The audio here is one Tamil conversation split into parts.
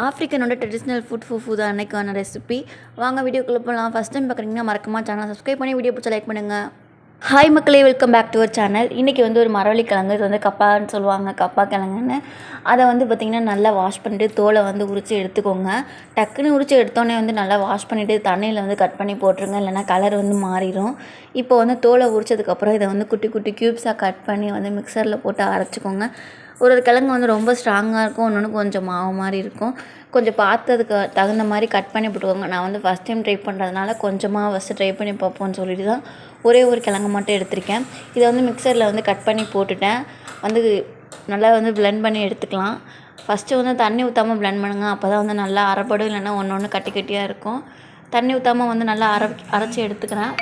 ஆஃப்ரிக்கனோட ட்ரெடிஷ்னல் ஃபுட் ஃபுஃபு தான் அன்னைக்கான ரெசிபி வாங்க வீடியோக்குள்ளே போகலாம் ஃபஸ்ட் டைம் பார்க்குறீங்கன்னா மறக்காம சேனல் சப்ஸ்கிரைப் பண்ணி வீடியோ பிடிச்ச லைக் பண்ணுங்கள் ஹாய் மக்களே welcome back to our channel இன்றைக்கி வந்து ஒரு மரவள்ளி கிழங்கு இது வந்து கப்பான்னு சொல்லுவாங்க கப்பா கிழங்குன்னு. அதை வந்து பார்த்திங்கன்னா நல்லா வாஷ் பண்ணிட்டு தோலை வந்து உரித்து எடுத்துக்கோங்க. டக்குன்னு உரித்து எடுத்தோடனே வந்து நல்லா வாஷ் பண்ணிவிட்டு தண்ணியில் வந்து கட் பண்ணி போட்டுருங்க இல்லைனா கலர் வந்து மாறிடும் இப்போ வந்து தோலை உரிச்சதுக்கப்புறம் இதை வந்து குட்டி குட்டி க்யூப்ஸாக கட் பண்ணி வந்து மிக்சரில் போட்டு அரைச்சிக்கோங்க. ஒரு ஒரு கிழங்கு வந்து ரொம்ப ஸ்ட்ராங்காக இருக்கும் ஒன்று ஒன்று கொஞ்சம் மாவு மாதிரி இருக்கும். கொஞ்சம் பார்த்ததுக்கு தகுந்த மாதிரி கட் பண்ணி போட்டுக்கோங்க. நான் வந்து ஃபஸ்ட் டைம் ட்ரை பண்ணுறதுனால கொஞ்சமாக ஃபஸ்ட்டு ட்ரை பண்ணி பார்ப்போம்னு சொல்லிட்டு தான் ஒரே ஒரு கிழங்கு மட்டும் எடுத்திருக்கேன். இதை வந்து மிக்சரில் வந்து கட் பண்ணி போட்டுட்டேன். வந்து நல்லா வந்து பிளெண்ட் பண்ணி எடுத்துக்கலாம். ஃபஸ்ட்டு வந்து தண்ணி ஊற்றாமல் பிளெண்ட் பண்ணுங்க. அப்போ தான் வந்து நல்லா அரைப்படும். இல்லைன்னா ஒன்று ஒன்று கட்டி கட்டியாக இருக்கும். தண்ணி ஊற்றாமல் வந்து நல்லா அரை அரைச்சி எடுத்துக்கிறேன்.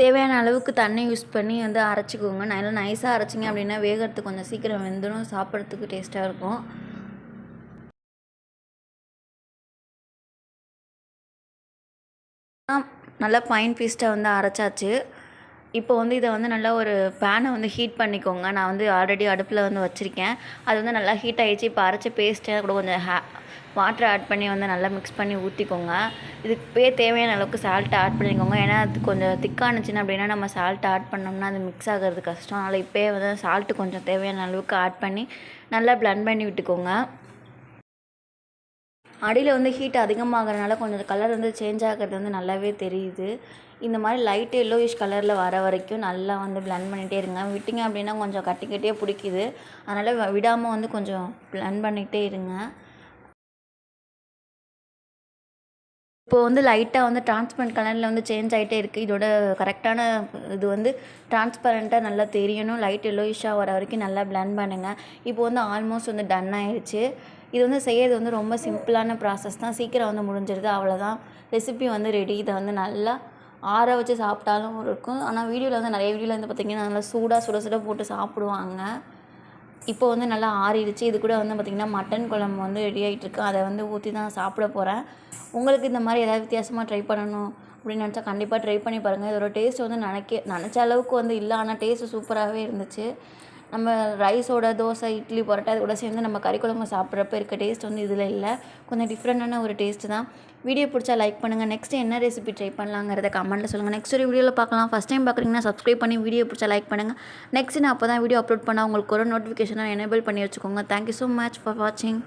தேவையான அளவுக்கு தண்ணி யூஸ் பண்ணி வந்து அரைச்சிக்கோங்க. நல்லா நைஸாக அரைச்சிங்க அப்படின்னா வேகிறதுக்கு கொஞ்சம் சீக்கிரம் வெந்துடும் சாப்பிட்றதுக்கு டேஸ்ட்டாக இருக்கும். நல்லா ஃபைன் பீஸ்ட்டாக வந்து அரைச்சாச்சு. இப்போ வந்து இதை வந்து நல்லா ஒரு பேனை வந்து ஹீட் பண்ணிக்கோங்க. நான் வந்து ஆல்ரெடி அடுப்பில் வந்து வச்சுருக்கேன். அது வந்து நல்லா ஹீட் ஆகிடுச்சு இப்போ அரைச்ச பேஸ்ட்டு கூட கொஞ்சம் ஹே வாட்டர் ஆட் பண்ணி வந்து நல்லா மிக்ஸ் பண்ணி ஊற்றிக்கோங்க இதுக்கு போய் தேவையான அளவுக்கு சால்ட் ஆட் பண்ணிக்கோங்க. ஏன்னா அது கொஞ்சம் திக்கானுச்சுன்னா அப்படின்னா நம்ம சால்ட் ஆட் பண்ணோம்னா அது மிக்ஸ் ஆகிறது கஷ்டம். அதனால் இப்போயே வந்து சால்ட்டு கொஞ்சம் தேவையான அளவுக்கு ஆட் பண்ணி நல்லா பிளண்ட் பண்ணி விட்டுக்கோங்க. அடியில் வந்து ஹீட் அதிகமாகறனால கொஞ்சம் கலர் வந்து சேஞ்ச் ஆகிறது வந்து நல்லாவே தெரியுது. இந்த மாதிரி லைட் எல்லோயிஷ் கலரில் வர வரைக்கும் நல்லா வந்து பிளெண்ட் பண்ணிகிட்டே இருங்க. விட்டிங்க அப்படின்னா கொஞ்சம் கட்டிக்கிட்டே பிடிக்குது. அதனால் விடாமல் வந்து கொஞ்சம் பிளெண்ட் பண்ணிகிட்டே இருங்க. இப்போ வந்து லைட்டாக வந்து டிரான்ஸ்பரண்ட் கலரில் வந்து சேஞ்ச் ஆகிட்டே இருக்குது இதோட கரெக்டான இது வந்து டிரான்ஸ்பரண்ட்டாக நல்லா தெரியணும். லைட் எல்லோயிஷாக வர வரைக்கும் நல்லா பிளெண்ட் பண்ணுங்கள் இப்போ வந்து ஆல்மோஸ்ட் வந்து டன் ஆயிடுச்சு இது வந்து செய்கிறது வந்து ரொம்ப சிம்பிளான ப்ராசஸ் தான். சீக்கிரம் வந்து முடிஞ்சிருது. அவ்வளோதான் ரெசிபி வந்து ரெடி இதை வந்து நல்லா ஆற வச்சு சாப்பிட்டாலும் இருக்கும். ஆனால் வீடியோவில் வந்து நிறைய வீடியோவில் வந்து பார்த்திங்கன்னா நல்லா சூடாக சுட சுட போட்டு சாப்பிடுவாங்க. இப்போ வந்து நல்லா ஆறிடுச்சு. இது கூட வந்து பார்த்திங்கன்னா மட்டன் குழம்பு வந்து ரெடி ஆகிட்டுருக்கு அதை வந்து ஊற்றி தான் சாப்பிட போகிறேன் உங்களுக்கு இந்த மாதிரி ஏதாவது வித்தியாசமாக ட்ரை பண்ணணும் அப்படின்னு நினச்சா கண்டிப்பாக ட்ரை பண்ணி பாருங்கள் இதோட டேஸ்ட் வந்து நினைக்க நினச்ச அளவுக்கு வந்து இல்லை. ஆனால் டேஸ்ட்டு சூப்பராகவே இருந்துச்சு. நம்ம ரைஸோட தோசை இட்லி பரோட்டா அது கூட சேர்ந்து நம்ம கறி குழம்பு சாப்பிட்றப்ப இருக்க டேஸ்ட் வந்து இதில் இல்லை. கொஞ்சம் டிஃப்ரெண்ட்டான ஒரு டேஸ்ட்டு தான். வீடியோ பிடிச்சா லைக் பண்ணுங்கள் நெக்ஸ்ட் என்ன ரெசிபி ட்ரை பண்ணலாங்கிறத கமெண்ட்டில் சொல்லுங்கள் நெக்ஸ்ட் ஒரு வீடியோவில் பார்க்கலாம். ஃபஸ்ட் டைம் பார்க்குறீங்கன்னா சப்ஸ்கிரைப் பண்ணி வீடியோ பிடிச்சா லைக் பண்ணுங்கள் நெக்ஸ்ட் நான் அப்போ தான் வீடியோ அப்லோட் பண்ணால் உங்களுக்கு ஒரு நோட்டிஃபிகேஷனாக எனேபிள் பண்ணி வச்சுக்கோங்க. தேங்க்யூ ஸோ மச் ஃபார் வாட்சிங்